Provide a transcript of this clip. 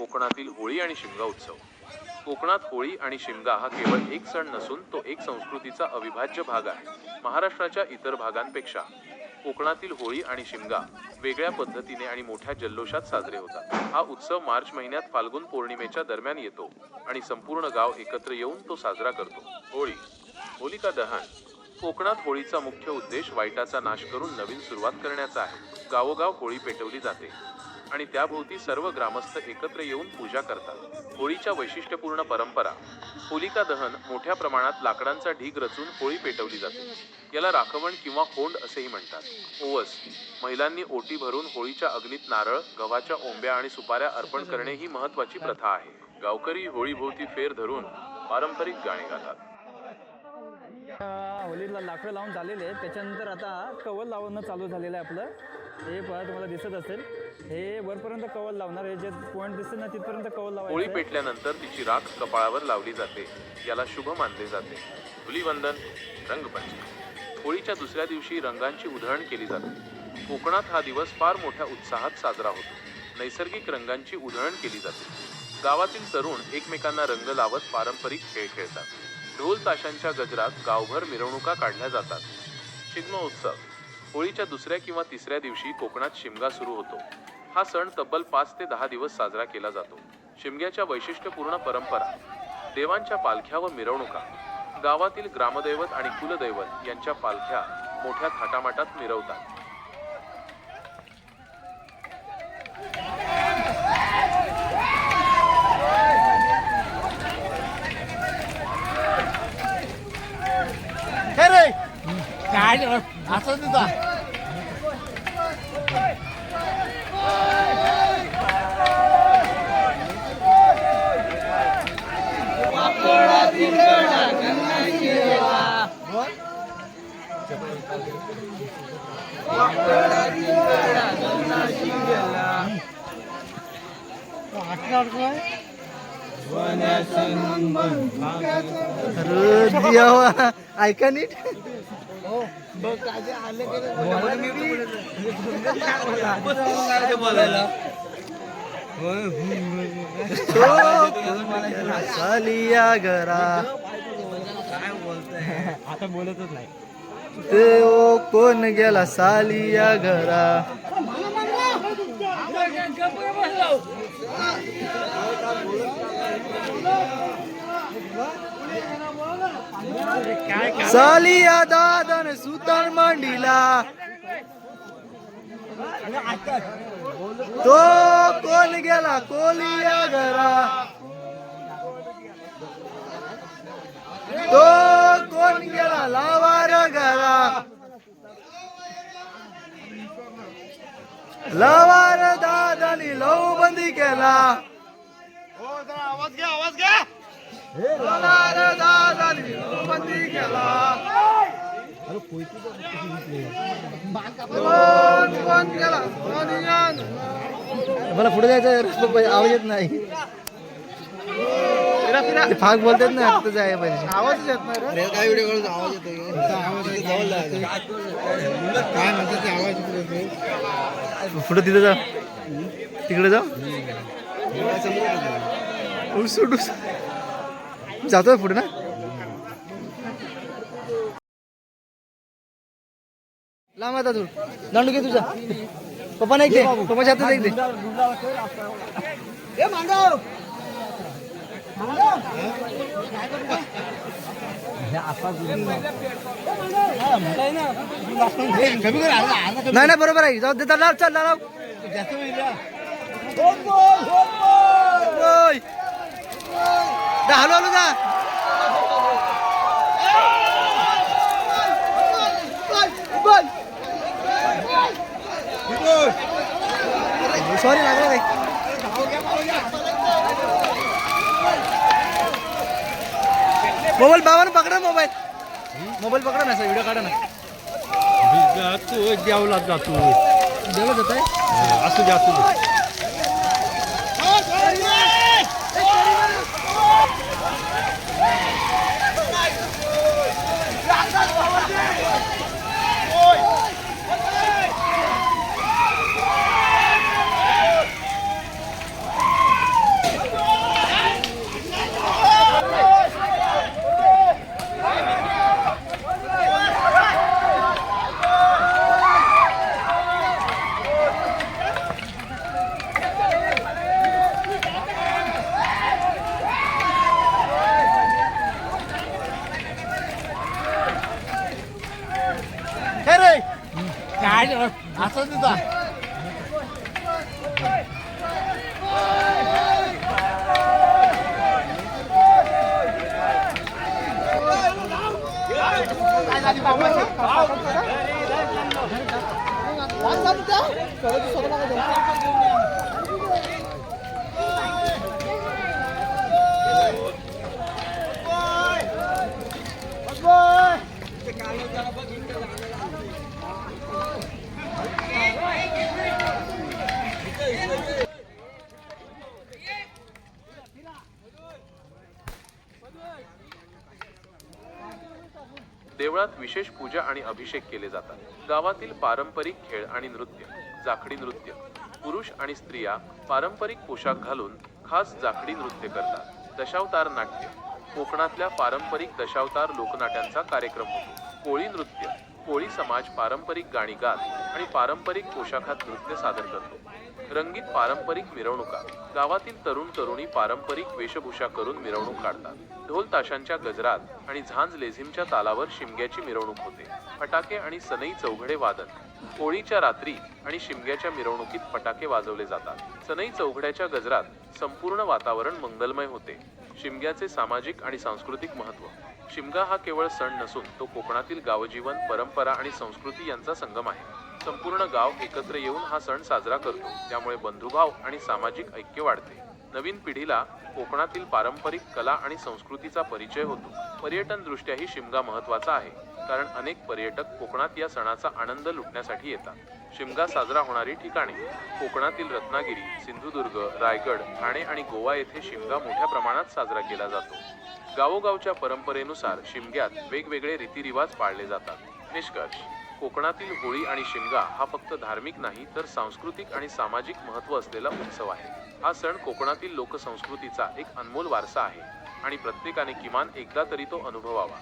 कोकणातील होळी आणि शिमगा उत्सव. कोकणात होळी आणि शिमगा हा केवळ एक सण नसून तो एक संस्कृतीचा अविभाज्य भाग आहे महाराष्ट्राच्या इतर भागांपेक्षा. कोकणातील होळी आणि शिमगा वेगळ्या पद्धतीने आणि मोठ्या जल्लोषात साजरे होतात. हा उत्सव मार्च महिन्यात फाल्गुन पौर्णिमेच्या दरम्यान येतो आणि संपूर्ण गाव एकत्र येऊन तो साजरा करतो. होळी होलिका दहन कोकणात होळीचा मुख्य उद्देश वाईटाचा नाश करून नवीन सुरुवात करण्याचा आहे. गावोगाव होळी पेटवली जाते. आणि त्याभोवती सर्व ग्रामस्थ एकत्र येऊन पूजा करतात. होळीच्या वैशिष्ट्यपूर्ण परंपरा होलिका दहन मोठ्या प्रमाणात लाकडांचा ढीग रचून होळी पेटवली जाते. याला राखवण किंवा होंड असेही म्हणतात. ओवस महिलांनी ओटी भरून होळीच्या अग्नीत नारळ गव्हाच्या ओंब्या आणि सुपाऱ्या अर्पण करणे ही महत्वाची प्रथा आहे. गावकरी होळीभोवती फेर धरून पारंपरिक गाणे गातात. होलीला लाकडं लावून झालेले आहेत. त्याच्यानंतर आता कवल लावणं चालू झालेलं आहे आपलं. हे पहा तुम्हाला दिसत असेल. हे वरपर्यंत कवल लावणार हे जे पॉईंट दिसते ना तिथपर्यंत कवल होळी लावायचं पेटल्यानंतर तिची राख कपाळावर लावली जाते. याला शुभ मानले जाते. धुलीवंदन रंगपंचमी. होळीच्या दुसऱ्या दिवशी रंगांची उधळण केली जाते. कोकणात हा दिवस फार मोठ्या उत्साहात साजरा होतो. नैसर्गिक रंगांची उधळण केली जाते. गावातील तरुण एकमेकांना रंग लावत पारंपरिक खेळ खेळतात. ढोल ताशांच्या गजरात गावभर मिरवणुका काढल्या जातात. शिग्मोत्सव होळीच्या दुसऱ्या किंवा तिसऱ्या दिवशी कोकणात शिमगा सुरू होतो. हा सण तब्बल पाच ते दहा दिवस साजरा केला जातो. शिमग्याच्या वैशिष्ट्यपूर्ण परंपरा. देवांच्या पालख्या व मिरवणुका. गावातील ग्रामदैवत आणि कुलदैवत यांच्या पालख्या मोठ्या थाटामाटात मिरवतात हे रे काय असं तुझा ऐका नीट सालिया घरा आता बोलतच नाही. ते ओ कोण गेला सालिया घरा? सालिया दादन सुतार मांडीला. तो कोण गेला? कोलिया घरा. तो कोण गेला? लावार घरा. लावार दादानी लव बंदी केला हो, आवाज घ्या आवाज घ्या. मला पुढे जायचं आवाज येत नाही. फाग बोलतात ना तिथं जायला पाहिजे. आवाज येत नाही काय व्हिडिओ आवाज येतो पुढे तिथं जा. तिकडे जा. उस उस. जातोय पुढे ना? लांब आता तू दांडू घे तुझा. पप्पा नाही घे पप्पाच्या हातात एक दे नाही नाही बरोबर आहे. जाऊ देता लाव चल लाव. ओय. जा, हळू हळू जा सॉरी लागला नाही मोबाईल बाबानं पकडा मोबाईल मोबाईल पकडा ना व्हिडिओ काढा ना जातो जेवला जातो देवला जात आहे असू दे असू दे Boy! देवळात विशेष पूजा आणि अभिषेक केले जातात. गावातील पारंपरिक खेळ आणि नृत्य जाखडी नृत्य पुरुष आणि स्त्रिया पारंपरिक पोशाख घालून खास जाखडी नृत्य करतात. दशावतार नाट्य कोकणातल्या पारंपरिक दशावतार लोकनाट्यांचा कार्यक्रम होतो. कोळी नृत्य कोळी समाज पारंपरिक गाणी गात आणि पारंपरिक पोशाखात नृत्य सादर करतो. रंगीत पारंपरिक मिरवणुका. गावातील तरुण तरुणी पारंपरिक वेशभूषा करून मिरवणूक काढतात. ढोल ताशांच्या गजरात आणि झांज लेझिमच्या तालावर शिमग्याची मिरवणूक होते. फटाके आणि सनई चौघडे वादन. होळीच्या रात्री आणि शिमग्याच्या मिरवणुकीत फटाके वाजवले जातात. सनई चौघड्याच्या गजरात संपूर्ण वातावरण मंगलमय होते. शिमग्याचे सामाजिक आणि सांस्कृतिक महत्त्व. शिमगा हा केवळ सण नसून तो कोकणातील गावजीवन परंपरा आणि संस्कृती यांचा संगम आहे. संपूर्ण गाव एकत्र येऊन हा सण साजरा करतो त्यामुळे बंधुभाव आणि सामाजिक ऐक्य वाढते. नवीन पिढीला कोकणातील पारंपरिक कला आणि संस्कृतीचा परिचय होतो. पर्यटन दृष्ट्याही शिमगा महत्त्वाचा आहे कारण अनेक पर्यटक कोकणात या सणाचा आनंद लुटण्यासाठी येतात. शिमगा साजरा होणारी ठिकाणे कोकणातील रत्नागिरी सिंधुदुर्ग रायगड ठाणे आणि गोवा येथे शिमगा मोठ्या प्रमाणात साजरा केला जातो. गावोगावच्या परंपरेनुसार शिमग्यात वेगवेगळे रीतिरिवाज पाळले जातात. निष्कर्ष कोकणातील होळी आणि शिमगा हा फक्त धार्मिक नाही तर सांस्कृतिक आणि सामाजिक महत्त्व असलेला उत्सव आहे. हा सण कोकणातील लोकसंस्कृतीचा एक अनमोल वारसा आहे आणि प्रत्येकाने किमान एकदा तरी तो अनुभवावा.